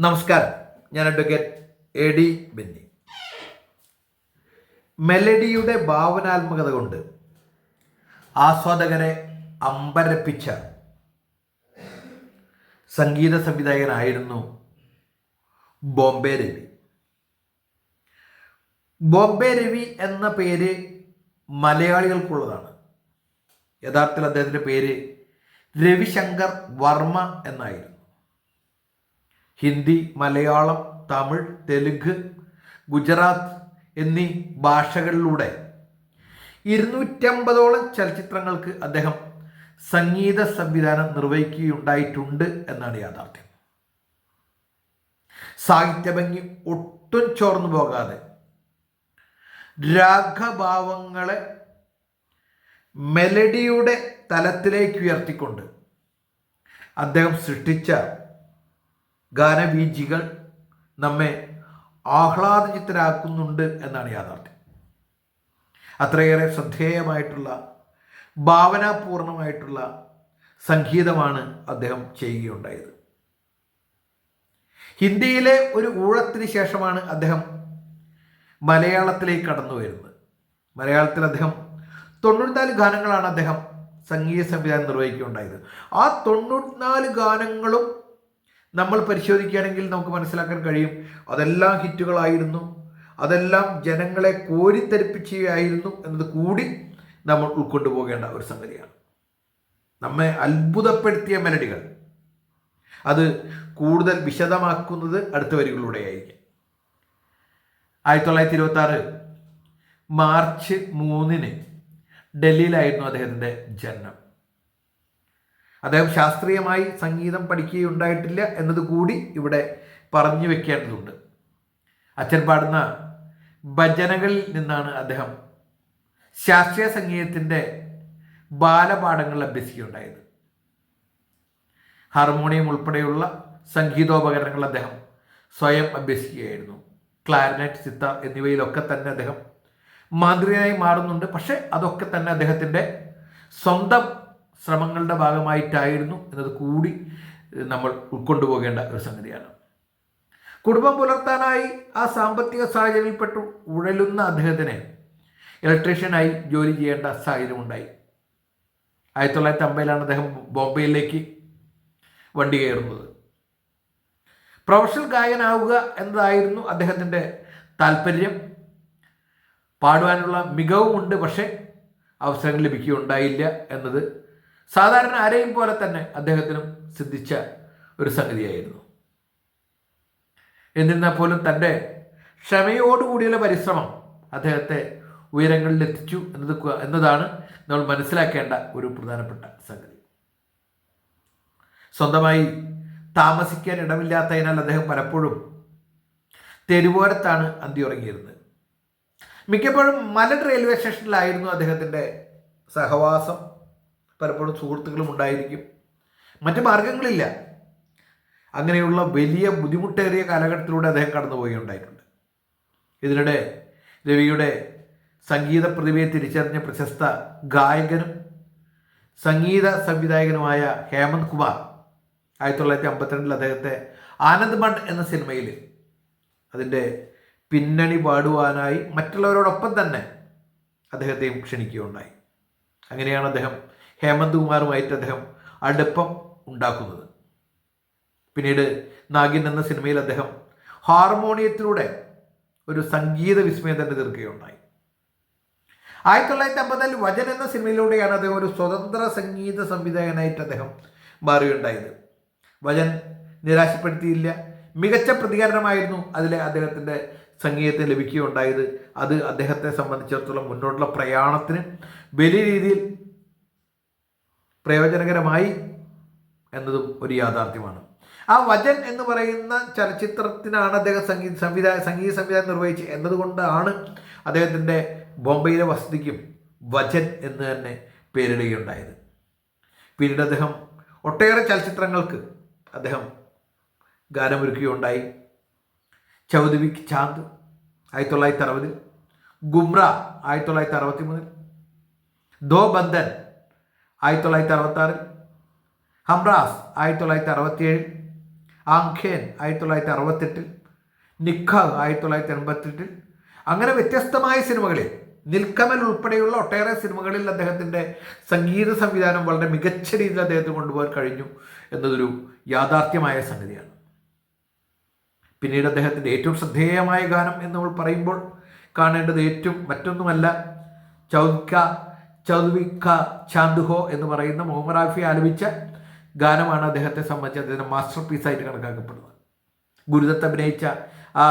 നമസ്കാരം. ഞാൻ advocate A D Benny. മെലഡിയുടെ ഭാവനാത്മകത കൊണ്ട് ആസ്വാദകരെ അമ്പരപ്പിച്ച സംഗീത സംവിധായകനായിരുന്നു ബോംബെ രവി. ബോംബെ രവി എന്ന പേര് മലയാളികൾക്കുള്ളതാണ്. യഥാർത്ഥത്തിൽ അദ്ദേഹത്തിന്റെ പേര് രവിശങ്കർ വർമ്മ എന്നായിരുന്നു. ഹിന്ദി മലയാളം തമിഴ് തെലുങ്ക് ഗുജറാത്ത് എന്നീ ഭാഷകളിലൂടെ ഇരുന്നൂറ്റമ്പതോളം ചലച്ചിത്രങ്ങൾക്ക് അദ്ദേഹം സംഗീത സംവിധാനം നിർവഹിക്കുകയുണ്ടായിട്ടുണ്ട് എന്നാണ് യാഥാർത്ഥ്യം. സാഹിത്യഭംഗി ഒട്ടും ചോർന്നു പോകാതെ രാഗഭാവങ്ങളെ മെലഡിയുടെ തലത്തിലേക്ക് ഉയർത്തിക്കൊണ്ട് അദ്ദേഹം സൃഷ്ടിച്ച ഗാനബീജികൾ നമ്മെ ആഹ്ലാദചിത്തരാക്കുന്നുണ്ട് എന്നാണ് യാഥാർത്ഥ്യം. അത്രയേറെ ശ്രദ്ധേയമായിട്ടുള്ള ഭാവനാപൂർണമായിട്ടുള്ള സംഗീതമാണ് അദ്ദേഹം ചെയ്യുകയുണ്ടായത്. ഹിന്ദിയിലെ ഒരു ഊഴത്തിന് ശേഷമാണ് അദ്ദേഹം മലയാളത്തിലേക്ക് കടന്നു വരുന്നത്. മലയാളത്തിൽ അദ്ദേഹം തൊണ്ണൂറ്റിനാല് ഗാനങ്ങളാണ് അദ്ദേഹം സംഗീത സംവിധാനം നിർവഹിക്കുകയുണ്ടായത്. ആ തൊണ്ണൂറ്റിനാല് ഗാനങ്ങളും നമ്മൾ പരിശോധിക്കുകയാണെങ്കിൽ നമുക്ക് മനസ്സിലാക്കാൻ കഴിയും. അതെല്ലാം ഹിറ്റുകളായിരുന്നു. അതെല്ലാം ജനങ്ങളെ കോരിത്തരിപ്പിക്കുകയായിരുന്നു എന്നത് കൂടി നമ്മൾ ഉൾക്കൊണ്ടു പോകേണ്ട ഒരു സംഗതിയാണ്. നമ്മെ അത്ഭുതപ്പെടുത്തിയ മെലഡികൾ അത് കൂടുതൽ വിശദമാക്കുന്നത് അടുത്ത വരികളിലൂടെയായിരിക്കും. ആയിരത്തി തൊള്ളായിരത്തി ഇരുപത്തി ആറ് മാർച്ച് മൂന്നിന് ഡൽഹിയിലായിരുന്നു അദ്ദേഹത്തിന്റെ ജനനം. അദ്ദേഹം ശാസ്ത്രീയമായി സംഗീതം പഠിക്കുകയുണ്ടായിട്ടില്ല എന്നത് കൂടി ഇവിടെ പറഞ്ഞു വെക്കേണ്ടതുണ്ട്. അച്ഛൻ പാടുന്ന ഭജനകളിൽ നിന്നാണ് അദ്ദേഹം ശാസ്ത്രീയ സംഗീതത്തിന്റെ ബാലപാഠങ്ങൾ അഭ്യസിക്കുകയുണ്ടായത്. ഹാർമോണിയം ഉൾപ്പെടെയുള്ള സംഗീതോപകരണങ്ങൾ അദ്ദേഹം സ്വയം അഭ്യസിക്കുകയായിരുന്നു. ക്ലാരിനെറ്റ് സിത്താർ എന്നിവയിലൊക്കെ തന്നെ അദ്ദേഹം മാന്ത്രികനായി മാറുന്നുണ്ട്. പക്ഷേ അതൊക്കെ തന്നെ അദ്ദേഹത്തിന്റെ സ്വന്തം ശ്രമങ്ങളുടെ ഭാഗമായിട്ടായിരുന്നു എന്നത് കൂടി നമ്മൾ ഉൾക്കൊണ്ടുപോകേണ്ട ഒരു സംഗതിയാണ്. കുടുംബം പുലർത്താനായി ആ സാമ്പത്തിക സാഹചര്യത്തിൽപ്പെട്ടു ഉഴലുന്ന അദ്ദേഹത്തിന് ഇലക്ട്രീഷ്യനായി ജോലി ചെയ്യേണ്ട സാഹചര്യമുണ്ടായി. ആയിരത്തി തൊള്ളായിരത്തി അമ്പതിലാണ് അദ്ദേഹം ബോംബെയിലേക്ക് വണ്ടി കയറുന്നത്. പ്രൊഫഷണൽ ഗായകനാവുക എന്നതായിരുന്നു അദ്ദേഹത്തിന്റെ താല്പര്യം. പാടുവാനുള്ള മികവുമുണ്ട് പക്ഷേ അവസരങ്ങൾ ലഭിക്കുകയുണ്ടായില്ല എന്നത് സാധാരണ ആരെയും പോലെ തന്നെ അദ്ദേഹത്തിനും സിദ്ധിച്ച ഒരു സംഗതിയായിരുന്നു. എന്നിരുന്നാൽ പോലും തന്റെ ക്ഷമയോടുകൂടിയുള്ള പരിശ്രമം അദ്ദേഹത്തെ ഉയരങ്ങളിൽ എത്തിച്ചു എന്നത് എന്നതാണ് നമ്മൾ മനസ്സിലാക്കേണ്ട ഒരു പ്രധാനപ്പെട്ട സംഗതി. സ്വന്തമായി താമസിക്കാൻ ഇടമില്ലാത്തതിനാൽ അദ്ദേഹം പലപ്പോഴും തെരുവോരത്താണ് അന്തിയുറങ്ങിയിരുന്നത് മിക്കപ്പോഴും മലൻ റെയിൽവേ സ്റ്റേഷനിലായിരുന്നു അദ്ദേഹത്തിന്റെ സഹവാസം. പലപ്പോഴും സുഹൃത്തുക്കളും ഉണ്ടായിരിക്കും. മറ്റു മാർഗങ്ങളില്ല അങ്ങനെയുള്ള വലിയ ബുദ്ധിമുട്ടേറിയ കാലഘട്ടത്തിലൂടെ അദ്ദേഹം കടന്നു പോവുകയുണ്ടായിട്ടുണ്ട് ഇതിനിടെ രവിയുടെ സംഗീത പ്രതിഭയെ തിരിച്ചറിഞ്ഞ പ്രശസ്ത ഗായകനും സംഗീത സംവിധായകനുമായ ഹേമന്ത് കുമാർ ആയിരത്തി തൊള്ളായിരത്തി അമ്പത്തിരണ്ടിൽ അദ്ദേഹത്തെ ആനന്ദ് മഡ് എന്ന സിനിമയിൽ അതിന്റെ പിന്നണി പാടുവാനായി മറ്റുള്ളവരോടൊപ്പം തന്നെ അദ്ദേഹത്തെയും ക്ഷണിക്കുകയുണ്ടായി. അങ്ങനെയാണ് അദ്ദേഹം ഹേമന്ത് കുമാറുമായിട്ട് അദ്ദേഹം അടുപ്പം ഉണ്ടാക്കുന്നത്. പിന്നീട് നാഗിൻ എന്ന സിനിമയിൽ അദ്ദേഹം ഹാർമോണിയത്തിലൂടെ ഒരു സംഗീത വിസ്മയം തന്നെ തീർക്കുകയുണ്ടായി. ആയിരത്തി തൊള്ളായിരത്തി അമ്പതിൽ വചൻ എന്ന സിനിമയിലൂടെയാണ് അദ്ദേഹം ഒരു സ്വതന്ത്ര സംഗീത സംവിധായകനായിട്ട് അദ്ദേഹം മാറുകയുണ്ടായത്. വചൻ നിരാശപ്പെടുത്തിയില്ല. മികച്ച പ്രതികരണമായിരുന്നു അതിലെ അദ്ദേഹത്തിന്റെ സംഗീതത്തിന് ലഭിക്കുകയുണ്ടായത്. അത് അദ്ദേഹത്തെ സംബന്ധിച്ചിടത്തോളം മുന്നോട്ടുള്ള പ്രയാണത്തിന് വലിയ രീതിയിൽ പ്രയോജനകരമായി എന്നതും ഒരു യാഥാർത്ഥ്യമാണ്. ആ വചൻ എന്ന് പറയുന്ന ചലച്ചിത്രത്തിനാണ് അദ്ദേഹം സംഗീത സംവിധാന സംഗീത സംവിധാനം നിർവഹിച്ച് എന്നതുകൊണ്ടാണ് അദ്ദേഹത്തിന്റെ ബോംബെയിലെ വസതിക്കും വചൻ എന്ന് തന്നെ പേരിടുകയുണ്ടായത്. പിന്നീട് അദ്ദേഹം ഒട്ടേറെ ചലച്ചിത്രങ്ങൾക്ക് അദ്ദേഹം ഗാനമൊരുക്കുകയുണ്ടായി. ചൗദവി ചാന്ദ് ആയിരത്തി തൊള്ളായിരത്തി അറുപതിൽ ഗുംറ ആയിരത്തി തൊള്ളായിരത്തി അറുപത്തി മൂന്നിൽ ദോ ബന്ധൻ ആയിരത്തി തൊള്ളായിരത്തി അറുപത്താറ് ഹംറാസ് ആയിരത്തി തൊള്ളായിരത്തി അറുപത്തിയേഴ് ആംഖേൻ ആയിരത്തി തൊള്ളായിരത്തി അറുപത്തെട്ടിൽ നിഖ ആയിരത്തി തൊള്ളായിരത്തി എൺപത്തെട്ടിൽ അങ്ങനെ വ്യത്യസ്തമായ സിനിമകളിൽ നിൽക്കമൽ ഉൾപ്പെടെയുള്ള ഒട്ടേറെ സിനിമകളിൽ അദ്ദേഹത്തിന്റെ സംഗീത സംവിധാനം വളരെ മികച്ച രീതിയിൽ അദ്ദേഹത്തിന് കൊണ്ടുപോകാൻ കഴിഞ്ഞു എന്നതൊരു യാഥാർത്ഥ്യമായ സംഗതിയാണ്. പിന്നീട് അദ്ദേഹത്തിന്റെ ഏറ്റവും ശ്രദ്ധേയമായ ഗാനം എന്ന് നമ്മൾ പറയുമ്പോൾ കാണേണ്ടത് ഏറ്റവും മറ്റൊന്നുമല്ല ചൗക്ക ചൗവിക്ക ചാന്ദുഹോ എന്ന് പറയുന്ന മുഹമ്മദ് റാഫി ആലപിച്ച ഗാനമാണ് അദ്ദേഹത്തെ സംബന്ധിച്ച് അദ്ദേഹം മാസ്റ്റർ പീസായിട്ട് കണക്കാക്കപ്പെടുന്നത്. ഗുരുദത്ത് അഭിനയിച്ച ആ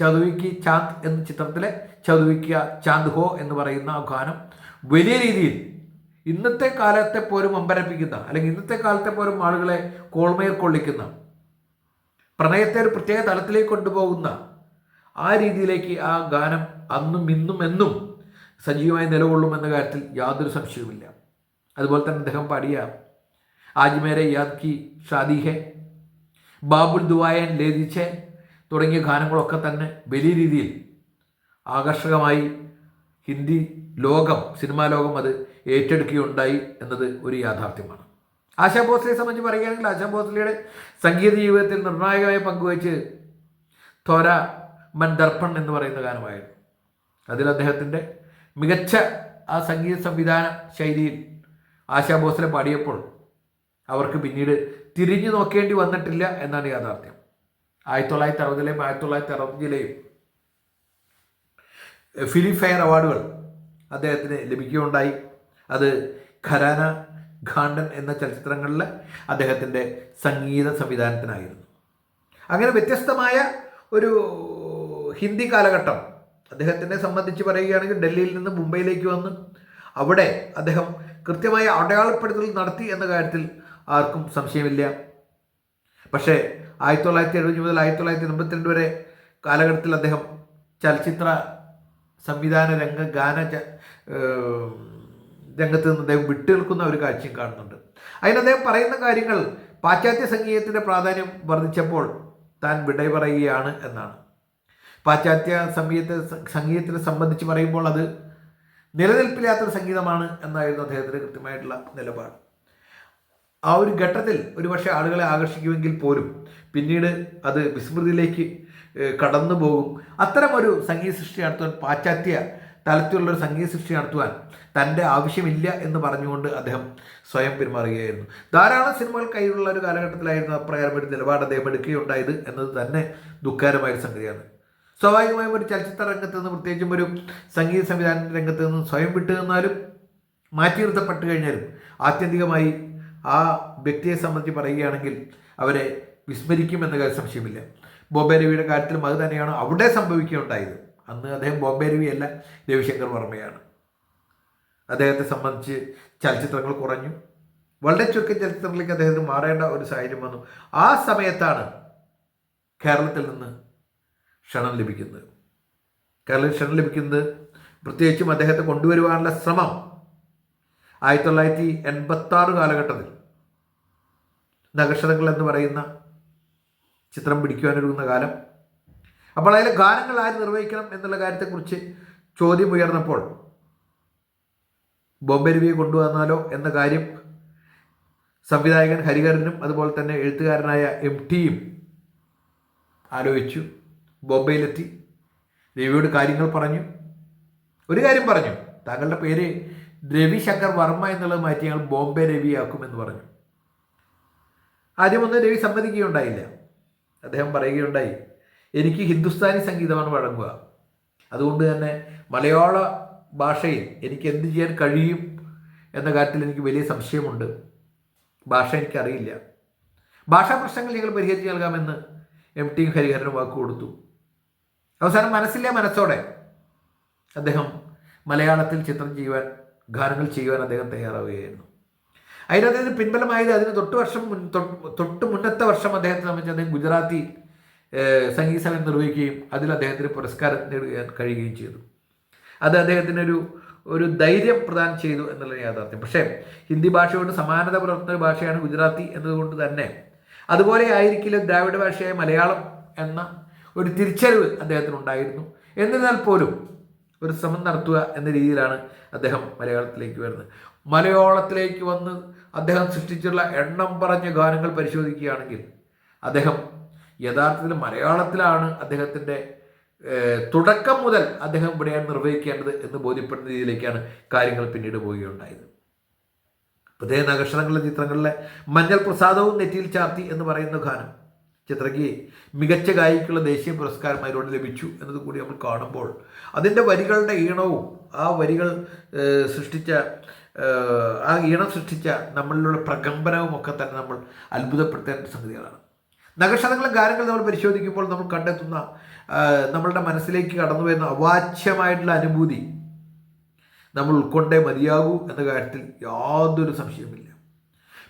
ചതുവിക്ക് ചാന്ദ് എന്ന ചിത്രത്തിലെ ചതുവിക്ക ചാന്ദ് ഹോ എന്ന് പറയുന്ന ആ ഗാനം വലിയ രീതിയിൽ ഇന്നത്തെ കാലത്തെ പോലും അമ്പരപ്പിക്കുന്ന അല്ലെങ്കിൽ ഇന്നത്തെ കാലത്തെ പോലും ആളുകളെ കോൾമയർ കൊള്ളിക്കുന്ന പ്രണയത്തെ ഒരു പ്രത്യേക തലത്തിലേക്ക് കൊണ്ടുപോകുന്ന ആ രീതിയിലേക്ക് ആ ഗാനം അന്നും ഇന്നും എന്നും സജീവമായി നിലകൊള്ളുമെന്ന കാര്യത്തിൽ യാതൊരു സംശയവുമില്ല. അതുപോലെ തന്നെ അദ്ദേഹം പാടിയ ആജ്മേരെ യാദ് കി ഷാദി ഹെ ബാബുൽ ദുവായൻ ലേദിച്ചെ തുടങ്ങിയ ഗാനങ്ങളൊക്കെ തന്നെ വലിയ രീതിയിൽ ആകർഷകമായി ഹിന്ദി ലോകം സിനിമാ ലോകം അത് ഏറ്റെടുക്കുകയുണ്ടായി എന്നത് ഒരു യാഥാർത്ഥ്യമാണ്. ആശാ ഭോസ്ലയെ സംബന്ധിച്ച് പറയുകയാണെങ്കിൽ ആശാ ഭോസ്ലയുടെ സംഗീത ജീവിതത്തിൽ നിർണായകമായി പങ്കുവച്ച് ത്വര മൻ ദർപ്പൺ എന്ന് പറയുന്ന ഗാനമായിരുന്നു. അതിൽ അദ്ദേഹത്തിന്റെ മികച്ച ആ സംഗീത സംവിധാന ശൈലിയിൽ ആശാ ഭോസ്ലെ പാടിയപ്പോൾ അവർക്ക് പിന്നീട് തിരിഞ്ഞു നോക്കേണ്ടി വന്നിട്ടില്ല എന്നാണ് യാഥാർത്ഥ്യം. ആയിരത്തി തൊള്ളായിരത്തി അറുപതിലെയും ആയിരത്തി തൊള്ളായിരത്തി അറുപതിലെയും ഫിലിം ഫെയർ അവാർഡുകൾ അദ്ദേഹത്തിന് ലഭിക്കുകയുണ്ടായി. അത് ഖരാന ഖാണ്ഡൻ എന്ന ചലച്ചിത്രങ്ങളിലെ അദ്ദേഹത്തിന്റെ സംഗീത സംവിധാനത്തിനായിരുന്നു. അങ്ങനെ വ്യത്യസ്തമായ ഒരു ഹിന്ദി കാലഘട്ടം അദ്ദേഹത്തിനെ സംബന്ധിച്ച് പറയുകയാണെങ്കിൽ ഡൽഹിയിൽ നിന്ന് മുംബൈയിലേക്ക് വന്ന് അവിടെ അദ്ദേഹം കൃത്യമായ അടയാളപ്പെടുത്തൽ നടത്തി എന്ന കാര്യത്തിൽ ആർക്കും സംശയമില്ല. പക്ഷേ ആയിരത്തി തൊള്ളായിരത്തി എഴുപത്തി മുതൽ ആയിരത്തി തൊള്ളായിരത്തി എൺപത്തിരണ്ട് വരെ കാലഘട്ടത്തിൽ അദ്ദേഹം ചലച്ചിത്ര സംവിധാന രംഗ ഗാന രംഗത്ത് നിന്ന് അദ്ദേഹം വിട്ടുനിൽക്കുന്ന ഒരു കാഴ്ചയും കാണുന്നുണ്ട്. അതിന് അദ്ദേഹം പറയുന്ന കാര്യങ്ങൾ പാശ്ചാത്യ സംഗീതത്തിന്റെ പ്രാധാന്യം വർദ്ധിച്ചപ്പോൾ താൻ വിട പറയുകയാണ് എന്നാണ്. പാശ്ചാത്യ സംഗീത സംഗീതത്തിനെ സംബന്ധിച്ച് പറയുമ്പോൾ അത് നിലനിൽപ്പില്ലാത്തൊരു സംഗീതമാണ് എന്നായിരുന്നു അദ്ദേഹത്തിന്റെ കൃത്യമായിട്ടുള്ള നിലപാട്. ആ ഒരു ഘട്ടത്തിൽ ഒരുപക്ഷെ ആളുകളെ ആകർഷിക്കുമെങ്കിൽ പോലും പിന്നീട് അത് വിസ്മൃതിയിലേക്ക് കടന്നു പോകും. അത്തരമൊരു സംഗീത സൃഷ്ടി നടത്തുവാൻ പാശ്ചാത്യ തലത്തിലുള്ളൊരു സംഗീത സൃഷ്ടി നടത്തുവാൻ തന്റെ ആവശ്യമില്ല എന്ന് പറഞ്ഞുകൊണ്ട് അദ്ദേഹം സ്വയം പെരുമാറുകയായിരുന്നു. ധാരാളം സിനിമകൾ കയ്യിലുള്ള ഒരു കാലഘട്ടത്തിലായിരുന്നു അപ്രകാരം ഒരു നിലപാട് അദ്ദേഹം എടുക്കുകയുണ്ടായത് എന്നത് തന്നെ ദുഃഖകരമായൊരു സംഗതിയാണ്. സ്വാഭാവികമായും ഒരു ചലച്ചിത്ര രംഗത്ത് നിന്ന് പ്രത്യേകിച്ചും ഒരു സംഗീത സംവിധാന രംഗത്ത് നിന്ന് സ്വയം വിട്ടു നിന്നാലും മാറ്റി നിർത്തപ്പെട്ടു കഴിഞ്ഞാലും ആത്യന്തികമായി ആ വ്യക്തിയെ സംബന്ധിച്ച് പറയുകയാണെങ്കിൽ അവരെ വിസ്മരിക്കുമെന്ന കാര്യം സംശയമില്ല. ബോംബെ രവിയുടെ കാര്യത്തിലും അത് തന്നെയാണ് അവിടെ സംഭവിക്കുകയുണ്ടായത്. അന്ന് അദ്ദേഹം ബോംബെ രവിയല്ല രവിശങ്കർ വർമ്മയാണ്. അദ്ദേഹത്തെ സംബന്ധിച്ച് ചലച്ചിത്രങ്ങൾ കുറഞ്ഞു. വളരെ ചുരുക്കം ചലച്ചിത്രങ്ങളിലേക്ക് അദ്ദേഹത്തിന് മാറേണ്ട ഒരു സാഹചര്യം വന്നു. ആ സമയത്താണ് കേരളത്തിൽ നിന്ന് ക്ഷണം ലഭിക്കുന്നത്. കേരളത്തിൽ ക്ഷണം ലഭിക്കുന്നത് പ്രത്യേകിച്ചും അദ്ദേഹത്തെ കൊണ്ടുവരുവാനുള്ള ശ്രമം ആയിരത്തി തൊള്ളായിരത്തി എൺപത്തി ആറ് കാലഘട്ടത്തിൽ നഗക്ഷതങ്ങൾ എന്ന് പറയുന്ന ചിത്രം പിടിക്കുവാനൊരുങ്ങുന്ന കാലം. അപ്പോൾ അതിലെ ഗാനങ്ങൾ ആര് നിർവഹിക്കണം എന്നുള്ള കാര്യത്തെക്കുറിച്ച് ചോദ്യം ഉയർന്നപ്പോൾ ബോംബെ രവിയെ കൊണ്ടുവന്നാലോ എന്ന കാര്യം സംവിധായകൻ ഹരിഹരനും അതുപോലെ തന്നെ എഴുത്തുകാരനായ എം ടിയും ആലോചിച്ചു. ബോംബെയിലെത്തി. രവിയോട് കാര്യങ്ങൾ പറഞ്ഞു. ഒരു കാര്യം പറഞ്ഞു. താങ്കളുടെ പേര് രവിശങ്കർ വർമ്മ എന്നുള്ളത് മാറ്റി ഞങ്ങൾ ബോംബെ രവിയാക്കുമെന്ന് പറഞ്ഞു. ആദ്യമൊന്നും രവി സമ്മതിക്കുകയുണ്ടായില്ല. അദ്ദേഹം പറയുകയുണ്ടായി എനിക്ക് ഹിന്ദുസ്ഥാനി സംഗീതമാണ് വഴങ്ങുക. അതുകൊണ്ട് തന്നെ മലയാള ഭാഷയിൽ എനിക്ക് എന്ത് ചെയ്യാൻ കഴിയും എന്ന കാര്യത്തിൽ എനിക്ക് വലിയ സംശയമുണ്ട്. ഭാഷ എനിക്കറിയില്ല. ഭാഷാ പ്രശ്നങ്ങൾ ഞങ്ങൾ പരിഹരിച്ച് നൽകാമെന്ന് എം ടി ഹരിഹരന് വാക്ക് കൊടുത്തു. അവസാനം മനസ്സിലെ മനസ്സോടെ അദ്ദേഹം മലയാളത്തിൽ ചിത്രം ചെയ്യുവാൻ ഗാനങ്ങൾ ചെയ്യുവാൻ അദ്ദേഹം തയ്യാറാവുകയായിരുന്നു. അതിന് അദ്ദേഹത്തിന് പിൻബലമായത് അതിന് തൊട്ട് വർഷം മുൻ തൊട്ട് മുന്നത്തെ വർഷം അദ്ദേഹത്തെ സംബന്ധിച്ച് അദ്ദേഹം ഗുജറാത്തി സംഗീത സഭ നിർവഹിക്കുകയും അതിൽ അദ്ദേഹത്തിന് പുരസ്കാരം നേടുകയാൻ കഴിയുകയും ചെയ്തു. അത് അദ്ദേഹത്തിന് ഒരു ഒരു ധൈര്യം പ്രദാനം ചെയ്തു എന്നുള്ള യാഥാർത്ഥ്യം. പക്ഷേ ഹിന്ദി ഭാഷയോട് സമാനത പുലർത്തുന്ന ഭാഷയാണ് ഗുജറാത്തി എന്നതുകൊണ്ട് തന്നെ. അതുപോലെ ആയിരിക്കില്ല ദ്രാവിഡ ഭാഷയായ മലയാളം എന്ന ഒരു തിരിച്ചറിവ് അദ്ദേഹത്തിനുണ്ടായിരുന്നു. എന്നിരുന്നാൽ പോലും ഒരു ശ്രമം നടത്തുക എന്ന രീതിയിലാണ് അദ്ദേഹം മലയാളത്തിലേക്ക് വരുന്നത്. മലയാളത്തിലേക്ക് വന്ന് അദ്ദേഹം സൃഷ്ടിച്ചുള്ള എണ്ണം പറഞ്ഞ ഗാനങ്ങൾ പരിശോധിക്കുകയാണെങ്കിൽ അദ്ദേഹം യഥാർത്ഥത്തിൽ മലയാളത്തിലാണ് അദ്ദേഹത്തിന്റെ തുടക്കം മുതൽ അദ്ദേഹം ഇവിടെയാണ് നിർവഹിക്കേണ്ടത് എന്ന് ബോധ്യപ്പെടുന്ന രീതിയിലേക്കാണ് കാര്യങ്ങൾ പിന്നീട് പോവുകയുണ്ടായത്. ഹൃദയ നഗഷണങ്ങളിലെ ചിത്രങ്ങളിലെ മഞ്ഞൾ പ്രസാദവും നെറ്റിയിൽ ചാർത്തി എന്ന് പറയുന്ന ഗാനം. ചിത്രയ്ക്ക് മികച്ച ഗായിക്കുള്ള ദേശീയ പുരസ്കാരം അതിലൂടെ ലഭിച്ചു എന്നത് കൂടി നമ്മൾ കാണുമ്പോൾ അതിന്റെ വരികളുടെ ഈണവും ആ വരികൾ സൃഷ്ടിച്ച ആ ഈണം സൃഷ്ടിച്ച നമ്മളിലുള്ള പ്രകമ്പനവും ഒക്കെ തന്നെ നമ്മൾ അത്ഭുതപ്പെടുത്തേണ്ട സംഗതികളാണ്. നഗക്ഷതങ്ങളും ഗാനങ്ങൾ നമ്മൾ പരിശോധിക്കുമ്പോൾ നമ്മൾ കണ്ടെത്തുന്ന നമ്മളുടെ മനസ്സിലേക്ക് കടന്നു വരുന്ന അവാച്യമായിട്ടുള്ള അനുഭൂതി നമ്മൾ ഉൾക്കൊണ്ടേ മതിയാകൂ എന്ന കാര്യത്തിൽ യാതൊരു സംശയമില്ല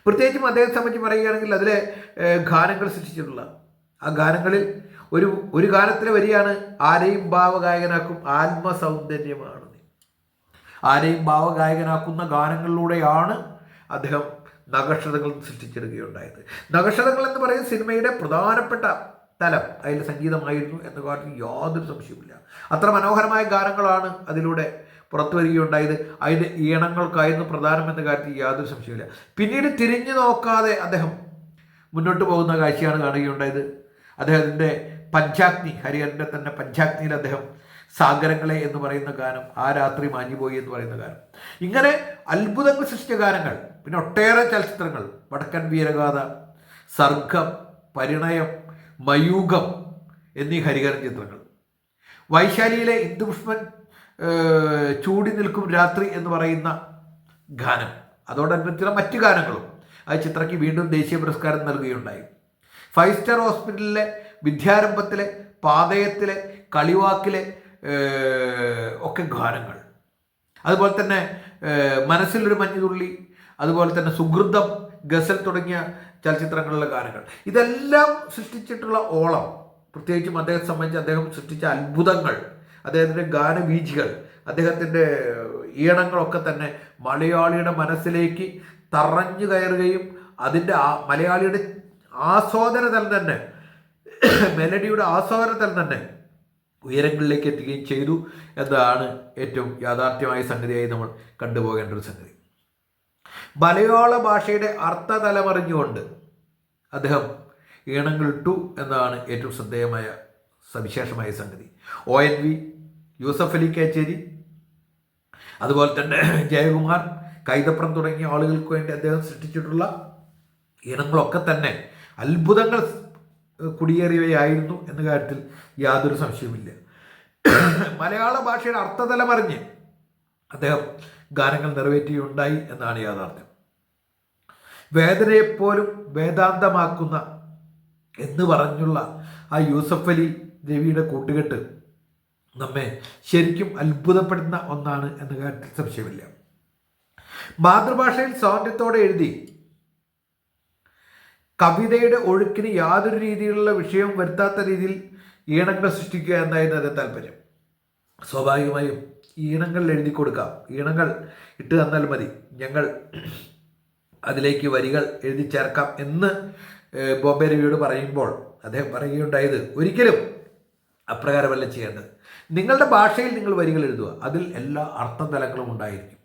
പ്രത്യേകിച്ചും അദ്ദേഹത്തെ സംബന്ധിച്ച് പറയുകയാണെങ്കിൽ അതിലെ ഗാനങ്ങൾ സൃഷ്ടിച്ചിട്ടുള്ള. ആ ഗാനങ്ങളിൽ ഒരു ഒരു ഗാനത്തിലെ വരിയാണ് ആരെയും ഭാവഗായകനാക്കും ആത്മസൗന്ദര്യമാണ് ആരെയും ഭാവഗായകനാക്കുന്ന ഗാനങ്ങളിലൂടെയാണ് അദ്ദേഹം നഗക്ഷതകൾ സൃഷ്ടിച്ചെടുക്കുകയുണ്ടായത് നഗക്ഷതകൾ എന്ന് പറയുന്ന സിനിമയുടെ പ്രധാനപ്പെട്ട തലം അതിൽ സംഗീതമായിരുന്നു എന്ന കാര്യത്തിൽ യാതൊരു സംശയവുമില്ല. അത്ര മനോഹരമായ ഗാനങ്ങളാണ് അതിലൂടെ പുറത്തു വരികയുണ്ടായത്. അതിന്റെ ഈണങ്ങൾക്കായിരുന്നു പ്രധാനമെന്ന കാര്യത്തിൽ യാതൊരു സംശയമില്ല പിന്നീട് തിരിഞ്ഞു നോക്കാതെ അദ്ദേഹം മുന്നോട്ട് പോകുന്ന കാഴ്ചയാണ് കാണുകയുണ്ടായത്. അദ്ദേഹത്തിന്റെ പഞ്ചാഗ്നി ഹരിഹരന്റെ തന്നെ പഞ്ചാഗ്നിയിൽ അദ്ദേഹം സാഗരങ്ങളെ എന്ന് പറയുന്ന ഗാനം ആ രാത്രി മാഞ്ഞുപോയി എന്ന് പറയുന്ന ഗാനം. ഇങ്ങനെ അത്ഭുതങ്ങൾ സൃഷ്ടിച്ച ഗാനങ്ങൾ പിന്നെ ഒട്ടേറെ ചലച്ചിത്രങ്ങൾ വടക്കൻ വീരഗാഥ സർഗം പരിണയം മയൂഖം എന്നീ ഹരിഹരൻ ചിത്രങ്ങൾ. വൈശാലിയിലെ ഇന്ദുപുഷ്പൻ ചൂടി നിൽക്കും രാത്രി എന്ന് പറയുന്ന ഗാനം. അതോടനുബന്ധിച്ചുള്ള മറ്റു ഗാനങ്ങളും. ആ ചിത്രയ്ക്ക് വീണ്ടും ദേശീയ പുരസ്കാരം നൽകുകയുണ്ടായി. ഫൈവ് സ്റ്റാർ ഹോസ്പിറ്റലിലെ വിദ്യാരംഭത്തിലെ പാതയത്തിലെ കളിവാക്കിലെ ഒക്കെ ഗാനങ്ങൾ. അതുപോലെ തന്നെ മനസ്സിലൊരു മഞ്ഞുതുള്ളി അതുപോലെ തന്നെ സുഹൃതം ഗസൽ തുടങ്ങിയ ചലച്ചിത്രങ്ങളിലെ ഗാനങ്ങൾ. ഇതെല്ലാം സൃഷ്ടിച്ചിട്ടുള്ള ഓളം പ്രത്യേകിച്ചും അദ്ദേഹത്തെ സംബന്ധിച്ച് അദ്ദേഹം സൃഷ്ടിച്ച അത്ഭുതങ്ങൾ അദ്ദേഹത്തിന്റെ ഗാനവീചികൾ അദ്ദേഹത്തിന്റെ ഈണങ്ങളൊക്കെ തന്നെ മലയാളിയുടെ മനസ്സിലേക്ക് തറഞ്ഞു കയറുകയും അതിന്റെ ആ മലയാളിയുടെ തലം തന്നെ മെലഡിയുടെ തലം തന്നെ ഉയരങ്ങളിലേക്ക് എത്തുകയും ചെയ്തു എന്നതാണ് ഏറ്റവും യാഥാർത്ഥ്യമായ സംഗതിയായി നമ്മൾ കണ്ടുപോകേണ്ട ഒരു സംഗതി. മലയാള ഭാഷയുടെ അർത്ഥതലമറിഞ്ഞുകൊണ്ട് അദ്ദേഹം ഈണങ്ങളിട്ടു എന്നതാണ് ഏറ്റവും ശ്രദ്ധേയമായ സവിശേഷമായ സംഗതി. O N V Yusuf Ali Kecheri അതുപോലെ തന്നെ ജയകുമാർ കൈതപ്രം തുടങ്ങിയ ആളുകൾക്ക് വേണ്ടി അദ്ദേഹം സൃഷ്ടിച്ചിട്ടുള്ള ഇനങ്ങളൊക്കെ തന്നെ അത്ഭുതങ്ങൾ കുടിയേറിയവയായിരുന്നു എന്ന കാര്യത്തിൽ യാതൊരു സംശയവുമില്ല. മലയാള ഭാഷയുടെ അർത്ഥതലമറിഞ്ഞ് അദ്ദേഹം ഗാനങ്ങൾ നിറവേറ്റുകയുണ്ടായി എന്നാണ് യാഥാർത്ഥ്യം. വേദനയെപ്പോലും വേദാന്തമാക്കുന്ന എന്ന് പറഞ്ഞുള്ള ആ യൂസഫ് അലി രവിയുടെ കൂട്ടുകെട്ട് നമ്മെ ശരിക്കും അത്ഭുതപ്പെടുന്ന ഒന്നാണ് എന്ന കാര്യത്തിൽ സംശയമില്ല. മാതൃഭാഷയിൽ സ്വാതന്ത്ര്യത്തോടെ എഴുതി. കവിതയുടെ ഒഴുക്കിന് യാതൊരു രീതിയിലുള്ള വിഷയവും വരുത്താത്ത രീതിയിൽ ഈണങ്ങൾ സൃഷ്ടിക്കുക എന്നായിരുന്നു അതിന്റെ താല്പര്യം. സ്വാഭാവികമായും ഈണങ്ങൾ എഴുതി കൊടുക്കാം. ഈണങ്ങൾ ഇട്ട് തന്നാൽ മതി. ഞങ്ങൾ അതിലേക്ക് വരികൾ എഴുതി ചേർക്കാം എന്ന് ബോംബെ രവിയോട് പറയുമ്പോൾ അദ്ദേഹം പറയുകയുണ്ടായത് ഒരിക്കലും അപ്രകാരമല്ല ചെയ്യേണ്ടത്. നിങ്ങളുടെ ഭാഷയിൽ നിങ്ങൾ വരികൾ എഴുതുക. അതിൽ എല്ലാ അർത്ഥതലങ്ങളും ഉണ്ടായിരിക്കും.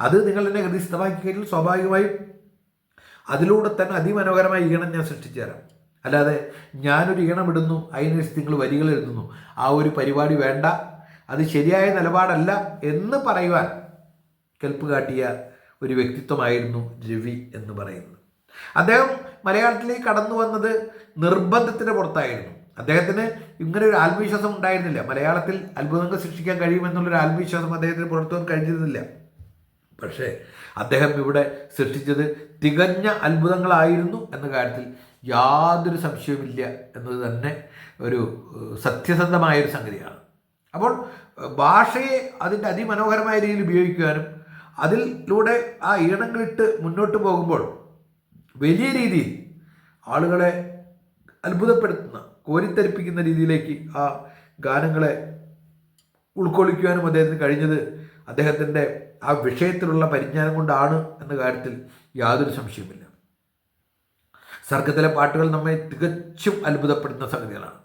അത് നിങ്ങൾ എന്നെ ഹൃദയസ്ഥമാക്കി കഴിഞ്ഞാൽ സ്വാഭാവികമായും അതിലൂടെ തന്നെ അതിമനോഹരമായ ഈണം ഞാൻ സൃഷ്ടിച്ചു തരാം. അല്ലാതെ ഞാനൊരു ഈണം ഇടുന്നു അതിനനുസരിച്ച് നിങ്ങൾ വരികൾ എഴുതുന്നു. ആ ഒരു പരിപാടി വേണ്ട അത് ശരിയായ നിലപാടല്ല എന്ന് പറയുവാൻ കെൽപ്പ് കാട്ടിയ ഒരു വ്യക്തിത്വമായിരുന്നു രവി എന്ന് പറയുന്നത്. അദ്ദേഹം മലയാളത്തിലേക്ക് കടന്നു വന്നത് നിർബന്ധത്തിന്റെ പുറത്തായിരുന്നു. അദ്ദേഹത്തിന് ഇങ്ങനെ ഒരു ആത്മവിശ്വാസം ഉണ്ടായിരുന്നില്ല. മലയാളത്തിൽ അത്ഭുതങ്ങൾ സൃഷ്ടിക്കാൻ കഴിയുമെന്നുള്ളൊരു ആത്മവിശ്വാസം അദ്ദേഹത്തിന് പുറത്തു വന്ന് കഴിഞ്ഞിരുന്നില്ല. പക്ഷേ അദ്ദേഹം ഇവിടെ സൃഷ്ടിച്ചത് തികഞ്ഞ അത്ഭുതങ്ങളായിരുന്നു എന്ന കാര്യത്തിൽ യാതൊരു സംശയവുമില്ല എന്നത് തന്നെ ഒരു സത്യസന്ധമായൊരു സംഗതിയാണ്. അപ്പോൾ ഭാഷയെ അതിന്റെ അതിമനോഹരമായ രീതിയിൽ ഉപയോഗിക്കുവാനും അതിലൂടെ ആ ഈണങ്ങളിട്ട് മുന്നോട്ട് പോകുമ്പോൾ വലിയ രീതിയിൽ ആളുകളെ അത്ഭുതപ്പെടുത്തുന്ന കോരിത്തരിപ്പിക്കുന്ന രീതിയിലേക്ക് ആ ഗാനങ്ങളെ ഉൾക്കൊള്ളിക്കുവാനും അദ്ദേഹത്തിന് കഴിഞ്ഞത്. അദ്ദേഹത്തിന്റെ ആ വിഷയത്തിലുള്ള പരിജ്ഞാനം കൊണ്ടാണ് എന്ന കാര്യത്തിൽ യാതൊരു സംശയവുമില്ല. സർഗത്തിലെ പാട്ടുകൾ നമ്മെ തികച്ചും അത്ഭുതപ്പെടുന്ന സംഗതികളാണ്.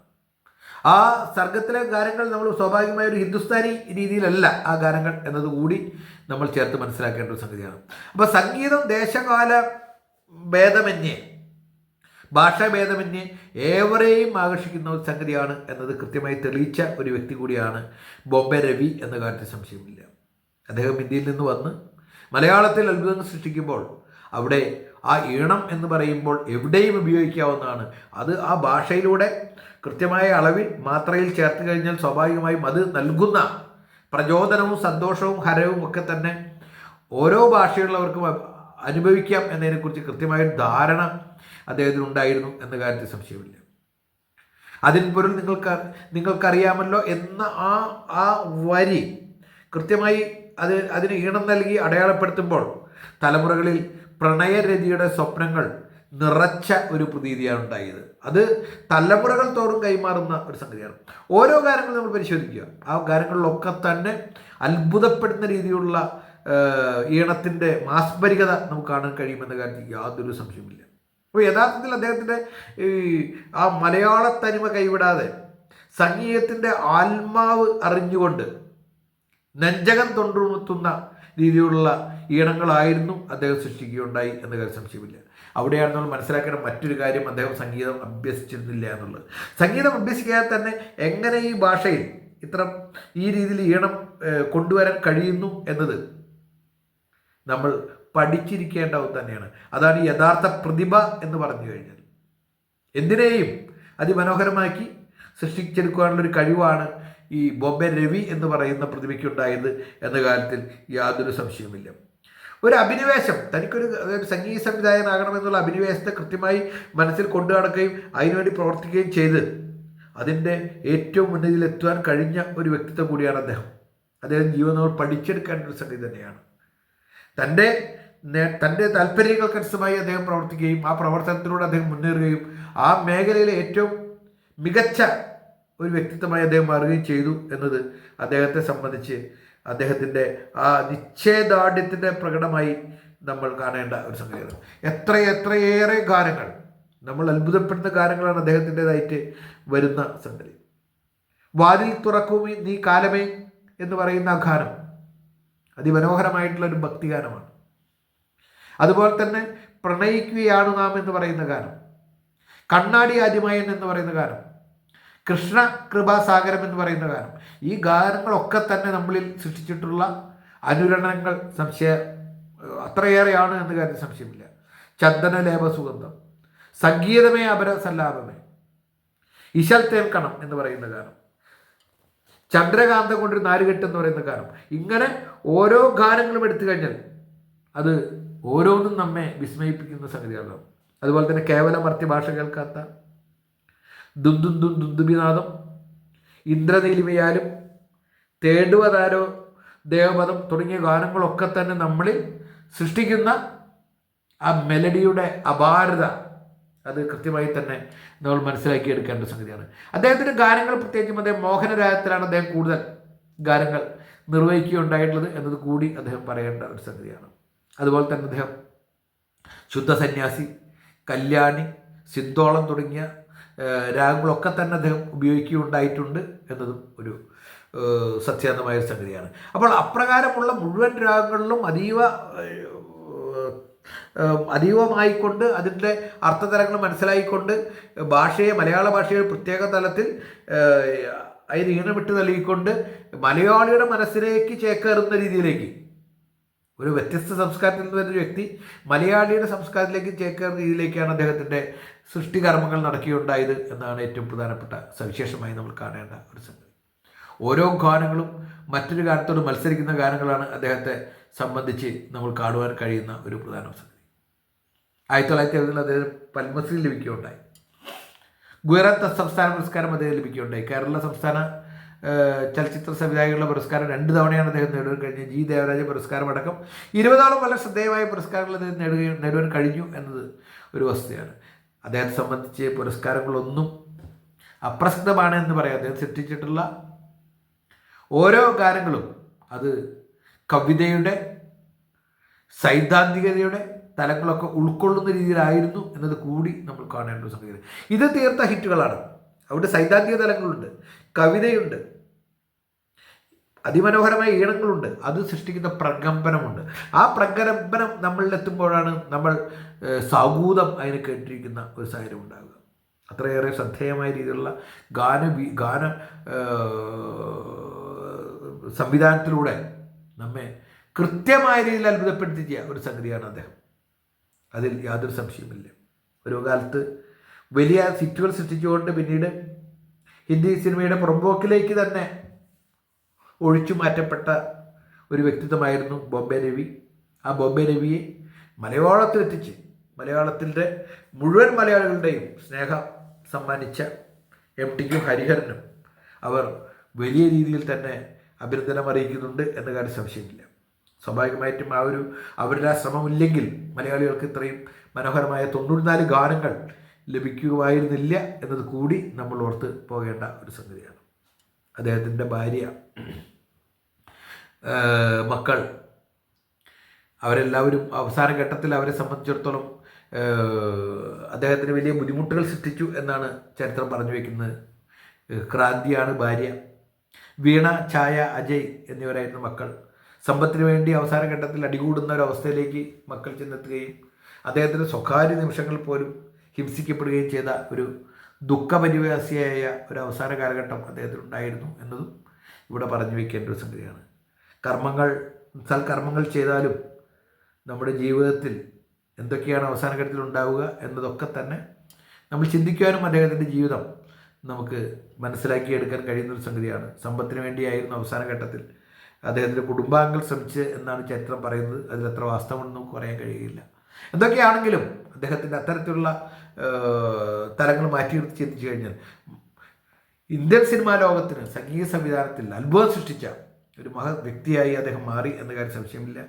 ആ സർഗത്തിലെ ഗാനങ്ങൾ നമ്മൾ സ്വാഭാവികമായ ഒരു ഹിന്ദുസ്ഥാനി രീതിയിലല്ല ആ ഗാനങ്ങൾ എന്നതുകൂടി നമ്മൾ ചേർത്ത് മനസ്സിലാക്കേണ്ട ഒരു സംഗതിയാണ്. അപ്പോൾ സംഗീതം ദേശകാല ഭേദമന്യേ ഭാഷാഭേദമന്യേ ഏവരെയും ആകർഷിക്കുന്ന ഒരു സംഗതിയാണ് എന്നത് കൃത്യമായി തെളിയിച്ച ഒരു വ്യക്തി കൂടിയാണ് ബോംബെ രവി എന്ന കാര്യത്തിൽ സംശയമില്ല. അദ്ദേഹം ഇന്ത്യയിൽ നിന്ന് വന്ന് മലയാളത്തിൽ അത്ഭുതങ്ങൾ സൃഷ്ടിക്കുമ്പോൾ അവിടെ ആ ഈണം എന്ന് പറയുമ്പോൾ എവിടെയും ഉപയോഗിക്കാവുന്നതാണ്. അത് ആ ഭാഷയിലൂടെ കൃത്യമായ അളവിൽ മാത്രയിൽ ചേർത്ത് കഴിഞ്ഞാൽ സ്വാഭാവികമായും അത് നൽകുന്ന പ്രചോദനവും സന്തോഷവും ഹരവും ഒക്കെ തന്നെ ഓരോ ഭാഷയുള്ളവർക്കും അനുഭവിക്കാം എന്നതിനെക്കുറിച്ച് കൃത്യമായ ധാരണ അദ്ദേഹത്തിന് ഉണ്ടായിരുന്നു എന്ന കാര്യത്തിൽ സംശയമില്ല. അതിൻ പൊരുൾ നിങ്ങൾക്ക് നിങ്ങൾക്കറിയാമല്ലോ എന്ന ആ ആ വരി കൃത്യമായി അത് അതിന് ഈണം നൽകി അടയാളപ്പെടുത്തുമ്പോൾ തലമുറകളിൽ പ്രണയരതിയുടെ സ്വപ്നങ്ങൾ നിറച്ച ഒരു പ്രതീതിയാണ് ഉണ്ടായത്. അത് തലമുറകൾ തോറും കൈമാറുന്ന ഒരു സംഗതിയാണ്. ഓരോ കാര്യങ്ങളും നമ്മൾ പരിശോധിക്കുക. ആ കാര്യങ്ങളിലൊക്കെ തന്നെ അത്ഭുതപ്പെടുന്ന രീതിയിലുള്ള ഈണത്തിന്റെ മാസ്മരികത നമുക്ക് കാണാൻ കഴിയുമെന്ന കാര്യത്തിൽ യാതൊരു സംശയമില്ല അപ്പോൾ യഥാർത്ഥത്തിൽ അദ്ദേഹത്തിന്റെ ഈ ആ മലയാള തനിമ കൈവിടാതെ സംഗീതത്തിന്റെ ആത്മാവ് അറിഞ്ഞുകൊണ്ട് നെഞ്ചകം തൊണ്ടുമുത്തുന്ന രീതിയിലുള്ള ഈണങ്ങളായിരുന്നു അദ്ദേഹം സൃഷ്ടിക്കുകയുണ്ടായി എന്ന കാര്യം സംശയമില്ല. അവിടെയാണ് നമ്മൾ മനസ്സിലാക്കേണ്ട മറ്റൊരു കാര്യം അദ്ദേഹം സംഗീതം അഭ്യസിച്ചിരുന്നില്ല എന്നുള്ളത്. സംഗീതം അഭ്യസിക്കാതെ തന്നെ എങ്ങനെ ഈ ഭാഷയിൽ ഇത്ര ഈ രീതിയിൽ ഈണം കൊണ്ടുവരാൻ കഴിയുന്നു എന്നത് നമ്മൾ പഠിച്ചിരിക്കേണ്ടത് തന്നെയാണ്. അതാണ് യഥാർത്ഥ പ്രതിഭ എന്ന് പറഞ്ഞു കഴിഞ്ഞാൽ. എന്തിനേയും അതിമനോഹരമാക്കി സൃഷ്ടിച്ചെടുക്കാനുള്ള ഒരു കഴിവാണ് ഈ ബോംബെ രവി എന്ന് പറയുന്ന പ്രതിഭയ്ക്കുണ്ടായത് എന്ന കാര്യത്തിൽ യാതൊരു സംശയവുമില്ല. ഒരു അഭിനിവേശം തനിക്കൊരു ഒരു സംഗീത സംവിധായകനാകണമെന്നുള്ള അഭിനിവേശത്തെ കൃത്യമായി മനസ്സിൽ കൊണ്ടു നടക്കുകയും അതിനുവേണ്ടി പ്രവർത്തിക്കുകയും ചെയ്ത് അതിന്റെ ഏറ്റവും മുന്നിലെത്തുവാൻ കഴിഞ്ഞ ഒരു വ്യക്തിത്വം കൂടിയാണ് അദ്ദേഹം. അദ്ദേഹം ജീവനോട് പഠിച്ചെടുക്കേണ്ട ഒരു സംഗതി തന്നെയാണ്. തന്റെ തന്റെ താല്പര്യങ്ങൾക്കനുസൃതമായി അദ്ദേഹം പ്രവർത്തിക്കുകയും ആ പ്രവർത്തനത്തിലൂടെ അദ്ദേഹം മുന്നേറുകയും ആ മേഖലയിലെ ഏറ്റവും മികച്ച ഒരു വ്യക്തിത്വമായി അദ്ദേഹം മാറുകയും ചെയ്തു എന്നത് അദ്ദേഹത്തെ സംബന്ധിച്ച് അദ്ദേഹത്തിന്റെ ആ നിശ്ചയദാർഢ്യത്തിന്റെ പ്രകടമായി നമ്മൾ കാണേണ്ട ഒരു സംഗതിയാണ്. എത്ര എത്രയേറെ ഗാനങ്ങൾ നമ്മൾ അത്ഭുതപ്പെടുന്ന കാര്യങ്ങളാണ് അദ്ദേഹത്തിന്റെതായിട്ട് വരുന്ന സംഗതി. വാതിൽ തുറക്കും നീ കാലമേ എന്ന് പറയുന്ന ആ ഗാനം അതിമനോഹരമായിട്ടുള്ള ഒരു ഭക്തിഗാനമാണ്. അതുപോലെ തന്നെ പ്രണയിക്കുകയാണ് നാം എന്ന് പറയുന്ന ഗാനം. കണ്ണാടി ആദ്യമായൻ എന്ന് പറയുന്ന ഗാനം. കൃഷ്ണ കൃപാസാഗരം എന്ന് പറയുന്ന ഗാനം. ഈ ഗാനങ്ങളൊക്കെ തന്നെ നമ്മളിൽ സൃഷ്ടിച്ചിട്ടുള്ള അനുരണങ്ങൾ സംശയ അത്രയേറെയാണ് എന്ന് കാര്യം സംശയമില്ല. ചന്ദന ലേപ സുഗന്ധം സംഗീതമേ അപര സല്ലാപമേ ഇശൽ തേൽക്കണം എന്ന് പറയുന്ന ഗാനം. ചന്ദ്രകാന്തം കൊണ്ടൊരു നാലുകെട്ട് എന്ന് പറയുന്ന ഗാനം. ഇങ്ങനെ ഓരോ ഗാനങ്ങളും എടുത്തു കഴിഞ്ഞാൽ അത് ഓരോന്നും നമ്മെ വിസ്മയിപ്പിക്കുന്ന സംഗതികളാണ് അതുപോലെ തന്നെ കേവലമർത്തി ഭാഷ കേൾക്കാത്ത ദുന്ദും ദും ദുന്ദുബിനാദം ഇന്ദ്രനീലിമയാലും തേടുവതാരോ ദേവപദം തുടങ്ങിയ ഗാനങ്ങളൊക്കെ തന്നെ നമ്മളിൽ സൃഷ്ടിക്കുന്ന ആ മെലഡിയുടെ അപാരത അത് കൃത്യമായി തന്നെ നമ്മൾ മനസ്സിലാക്കിയെടുക്കേണ്ട സംഗതിയാണ്. അദ്ദേഹത്തിന്റെ ഗാനങ്ങൾ പ്രത്യേകിച്ചും അദ്ദേഹം മോഹനരാഗത്തിലാണ് അദ്ദേഹം കൂടുതൽ ഗാനങ്ങൾ നിർവഹിക്കുകയുണ്ടായിട്ടുള്ളത് എന്നത് കൂടി അദ്ദേഹം പറയേണ്ട ഒരു സംഗതിയാണ്. അതുപോലെ തന്നെ അദ്ദേഹം ശുദ്ധ സന്യാസി കല്യാണി സിദ്ധോളം തുടങ്ങിയ രാഗങ്ങളൊക്കെ തന്നെ അദ്ദേഹം ഉപയോഗിക്കുകയുണ്ടായിട്ടുണ്ട് എന്നതും ഒരു സത്യാന്തമായ ഒരു സംഗതിയാണ്. അപ്പോൾ അപ്രകാരമുള്ള മുഴുവൻ രാഗങ്ങളിലും അതീവ അതീവമായിക്കൊണ്ട് അതിന്റെ അർത്ഥതലങ്ങൾ മനസ്സിലായിക്കൊണ്ട് ഭാഷയെ മലയാള ഭാഷയെ പ്രത്യേക തലത്തിൽ അതിന് ഈണമിട്ട് നൽകിക്കൊണ്ട് മലയാളിയുടെ മനസ്സിലേക്ക് ചേക്കേറുന്ന രീതിയിലേക്ക് ഒരു വ്യത്യസ്ത സംസ്കാരത്തിൽ നിന്ന് വരുന്ന വ്യക്തി മലയാളിയുടെ സംസ്കാരത്തിലേക്ക് ചേക്കേറുന്ന രീതിയിലേക്കാണ് അദ്ദേഹത്തിന്റെ സൃഷ്ടികർമ്മങ്ങൾ നടക്കുകയുണ്ടായത് എന്നാണ് ഏറ്റവും പ്രധാനപ്പെട്ട സവിശേഷമായി നമ്മൾ കാണേണ്ട ഒരു സംഗതി. ഓരോ ഗാനങ്ങളും മറ്റൊരു ഗാനത്തോട് മത്സരിക്കുന്ന ഗാനങ്ങളാണ് അദ്ദേഹത്തെ സംബന്ധിച്ച് നമ്മൾ കാണുവാൻ കഴിയുന്ന ഒരു പ്രധാന സംഗതി ആയിരത്തി തൊള്ളായിരത്തി എഴുപതിൽ അദ്ദേഹം പത്മശ്രീ ലഭിക്കുകയുണ്ടായി. ഗുജറാത്ത് സംസ്ഥാന പുരസ്കാരം അദ്ദേഹം ലഭിക്കുകയുണ്ടായി. കേരള സംസ്ഥാന ചലച്ചിത്ര സംവിധായകരുടെ പുരസ്കാരം രണ്ട് തവണയാണ് അദ്ദേഹം നേടുവാൻ കഴിഞ്ഞത്. ജി ദേവരാജ പുരസ്കാരം അടക്കം ഇരുപതോളം വളരെ ശ്രദ്ധേയമായ പുരസ്കാരങ്ങൾ അദ്ദേഹം നേടുകയും നേടുവാൻ കഴിഞ്ഞു എന്നത് ഒരു വസ്തുതയാണ്. അദ്ദേഹത്തെ സംബന്ധിച്ച് പുരസ്കാരങ്ങളൊന്നും അപ്രസക്തമാണ് എന്ന് പറയാം. അദ്ദേഹം സൃഷ്ടിച്ചിട്ടുള്ള ഓരോ കാര്യങ്ങളും അത് കവിതയുടെ സൈദ്ധാന്തികതയുടെ തലങ്ങളൊക്കെ ഉൾക്കൊള്ളുന്ന രീതിയിലായിരുന്നു എന്നത് കൂടി നമ്മൾ കാണേണ്ട ഒരു സംഗതി. ഇത് തീർത്ത ഹിറ്റുകളാണ്. അവിടെ സൈദ്ധാന്തിക തലങ്ങളുണ്ട് കവിതയുണ്ട് അതിമനോഹരമായ ഈണങ്ങളുണ്ട് അത് സൃഷ്ടിക്കുന്ന പ്രകമ്പനമുണ്ട്. ആ പ്രകമ്പനം നമ്മളിലെത്തുമ്പോഴാണ് നമ്മൾ സാഗൂതം അതിന് കേട്ടിരിക്കുന്ന ഒരു സാഹചര്യം ഉണ്ടാകുക അത്രയേറെ ശ്രദ്ധേയമായ രീതിയിലുള്ള ഗാന ഗാന സംവിധാനത്തിലൂടെ നമ്മെ കൃത്യമായ രീതിയിൽ അത്ഭുതപ്പെടുത്തിയ ഒരു സംഗതിയാണ് അദ്ദേഹം. അതിൽ യാതൊരു സംശയമില്ല ഒരു കാലത്ത് വലിയ സിറ്റുകൾ സൃഷ്ടിച്ചുകൊണ്ട് പിന്നീട് ഹിന്ദി സിനിമയുടെ പുറമ്പോക്കിലേക്ക് തന്നെ ഒഴിച്ചു മാറ്റപ്പെട്ട ഒരു വ്യക്തിത്വമായിരുന്നു ബോംബെ രവി. ആ ബോംബെ രവിയെ മലയാളത്തിലെത്തിച്ച് മലയാളത്തിന്റെ മുഴുവൻ മലയാളികളുടെയും സ്നേഹം സമ്മാനിച്ച എം ടിക്കും ഹരിഹരനും അവർ വലിയ രീതിയിൽ തന്നെ അഭിനന്ദനം അറിയിക്കുന്നുണ്ട് എന്ന കാര്യം സംശയമില്ല. സ്വാഭാവികമായിട്ടും ആ ഒരു അവരുടെ ആ ശ്രമമില്ലെങ്കിൽ മലയാളികൾക്ക് ഇത്രയും മനോഹരമായ തൊണ്ണൂറ്റിനാല് ഗാനങ്ങൾ ലഭിക്കുമായിരുന്നില്ല എന്നത് കൂടി നമ്മൾ ഓർത്ത് പോകേണ്ട ഒരു സംഗതിയാണ്. അദ്ദേഹത്തിന്റെ ഭാര്യ മക്കൾ അവരെല്ലാവരും അവസാന ഘട്ടത്തിൽ അവരെ സംബന്ധിച്ചിടത്തോളം അദ്ദേഹത്തിന് വലിയ ബുദ്ധിമുട്ടുകൾ സൃഷ്ടിച്ചു എന്നാണ് ചരിത്രം പറഞ്ഞു വയ്ക്കുന്നത് ക്രാന്തിയാണ് ഭാര്യ. വീണ ഛായ അജയ് എന്നിവരായിരുന്നു മക്കൾ. സമ്പത്തിന് വേണ്ടി അവസാന ഘട്ടത്തിൽ അടികൂടുന്ന ഒരു അവസ്ഥയിലേക്ക് മക്കൾ ചെന്നെത്തുകയും അദ്ദേഹത്തിന്റെ സ്വകാര്യ നിമിഷങ്ങൾ പോലും ഹിംസിക്കപ്പെടുകയും ചെയ്ത ഒരു ദുഃഖപരിവാസിയായ ഒരു അവസാന കാലഘട്ടം അദ്ദേഹത്തിനുണ്ടായിരുന്നു എന്നതും ഇവിടെ പറഞ്ഞു വയ്ക്കേണ്ട ഒരു സംഗതിയാണ്. കർമ്മങ്ങൾ സൽക്കർമ്മങ്ങൾ ചെയ്താലും നമ്മുടെ ജീവിതത്തിൽ എന്തൊക്കെയാണ് അവസാന ഘട്ടത്തിൽ ഉണ്ടാവുക എന്നതൊക്കെ തന്നെ നമ്മൾ ചിന്തിക്കുവാനും അദ്ദേഹത്തിന്റെ ജീവിതം നമുക്ക് മനസ്സിലാക്കിയെടുക്കാൻ കഴിയുന്ന ഒരു സംഗതിയാണ്. സമ്പത്തിന് വേണ്ടിയായിരുന്നു അവസാന ഘട്ടത്തിൽ. അദ്ദേഹത്തിന്റെ കുടുംബാംഗങ്ങൾ ശ്രമിച്ച് എന്നാണ് ചരിത്രം പറയുന്നത്. അതിൽ എത്ര വാസ്തവമെന്ന് നമുക്ക് പറയാൻ കഴിയില്ല എന്തൊക്കെയാണെങ്കിലും അദ്ദേഹത്തിന്റെ അത്തരത്തിലുള്ള തലങ്ങൾ മാറ്റി നിർത്തി ചിന്തിച്ചു കഴിഞ്ഞാൽ ഇന്ത്യൻ സിനിമാ ലോകത്തിന് സംഗീത സംവിധാനത്തിൽ അത്ഭുതം സൃഷ്ടിച്ച ഒരു മഹ വ്യക്തിയായി അദ്ദേഹം മാറി എന്ന കാര്യം സംശയമില്ല.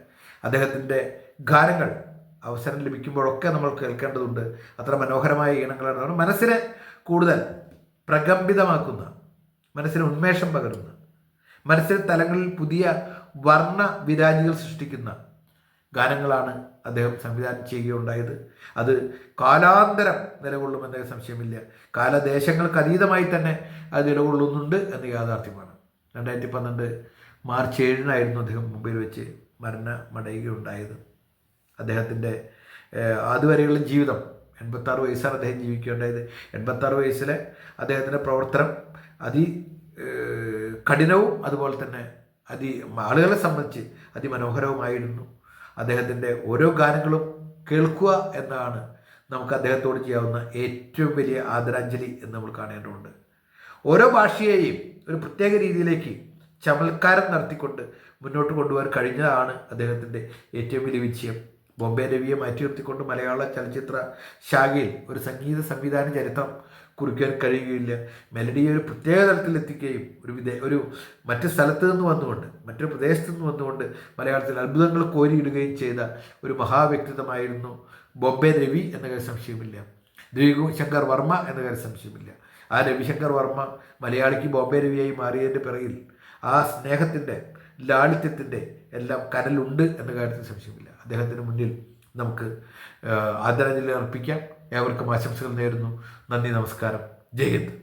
അദ്ദേഹത്തിന്റെ ഗാനങ്ങൾ അവസരം ലഭിക്കുമ്പോഴൊക്കെ നമ്മൾ കേൾക്കേണ്ടതുണ്ട്. അത്ര മനോഹരമായ ഈണങ്ങളാണ്. മനസ്സിനെ കൂടുതൽ പ്രകമ്പിതമാക്കുന്ന മനസ്സിന് ഉന്മേഷം പകരുന്ന മനസ്സിലെ തലങ്ങളിൽ പുതിയ വർണ വിരാജികൾ സൃഷ്ടിക്കുന്ന ഗാനങ്ങളാണ് അദ്ദേഹം സംവിധാനം ചെയ്യുകയുണ്ടായത്. അത് കാലാന്തരം നിലകൊള്ളുമെന്ന സംശയമില്ല. കാലദേശങ്ങൾക്ക് അതീതമായി തന്നെ അത് നിലകൊള്ളുന്നുണ്ട് എന്ന് യാഥാർത്ഥ്യമാണ്. രണ്ടായിരത്തി പന്ത്രണ്ട് മാർച്ച് ഏഴിനായിരുന്നു അദ്ദേഹം മുംബൈയിൽ വെച്ച് മരണമടയുകയുണ്ടായത്. അദ്ദേഹത്തിന്റെ അതുവരെയുള്ള ജീവിതം എൺപത്താറ് വയസ്സാണ് അദ്ദേഹം ജീവിക്കേണ്ടത്. എൺപത്താറ് വയസ്സിലെ അദ്ദേഹത്തിന്റെ പ്രവർത്തനം അതി കഠിനവും അതുപോലെ തന്നെ അതി ആളുകളെ സംബന്ധിച്ച് അതിമനോഹരവുമായിരുന്നു. അദ്ദേഹത്തിന്റെ ഓരോ ഗാനങ്ങളും കേൾക്കുക എന്നാണ് നമുക്ക് അദ്ദേഹത്തോട് ചെയ്യാവുന്ന ഏറ്റവും വലിയ ആദരാഞ്ജലി എന്ന് നമ്മൾ കാണേണ്ടതുണ്ട്. ഓരോ ഭാഷയെയും ഒരു പ്രത്യേക രീതിയിലേക്ക് ചമൽക്കാരം നടത്തിക്കൊണ്ട് മുന്നോട്ട് കൊണ്ടുപോകാൻ കഴിഞ്ഞതാണ് അദ്ദേഹത്തിന്റെ ഏറ്റവും വലിയ വിജയം. ബോംബെ രവിയെ മാറ്റി നിർത്തിക്കൊണ്ട് മലയാള ചലച്ചിത്ര ശാഖയിൽ ഒരു സംഗീത സംവിധാന ചരിത്രം കുറിക്കാൻ കഴിയുകയില്ല. മെലഡിയെ ഒരു പ്രത്യേക തലത്തിൽ എത്തിക്കുകയും ഒരു വിദേ ഒരു മറ്റ് സ്ഥലത്ത് നിന്ന് വന്നുകൊണ്ട് മറ്റൊരു പ്രദേശത്ത് നിന്ന് വന്നുകൊണ്ട് മലയാളത്തിൽ അത്ഭുതങ്ങൾ കോരിയിടുകയും ചെയ്ത ഒരു മഹാവ്യക്തിത്വമായിരുന്നു ബോംബെ രവി എന്ന കാര്യം സംശയമില്ല. രവിശങ്കർ വർമ്മ എന്ന കാര്യം സംശയമില്ല. ആ രവിശങ്കർ വർമ്മ മലയാളിക്ക് ബോംബെ രവിയായി മാറിയതിന്റെ പിറകിൽ ആ സ്നേഹത്തിന്റെ ലാളിത്യത്തിന്റെ എല്ലാം കരലുണ്ട് എന്ന കാര്യത്തിൽ സംശയമില്ല. അദ്ദേഹത്തിന് മുന്നിൽ നമുക്ക് ആദരാഞ്ജലി അർപ്പിക്കാം. ഏവർക്കും ആശംസകൾ നേരുന്നു. നന്ദി നമസ്കാരം. ജയ് ഹിന്ദ്.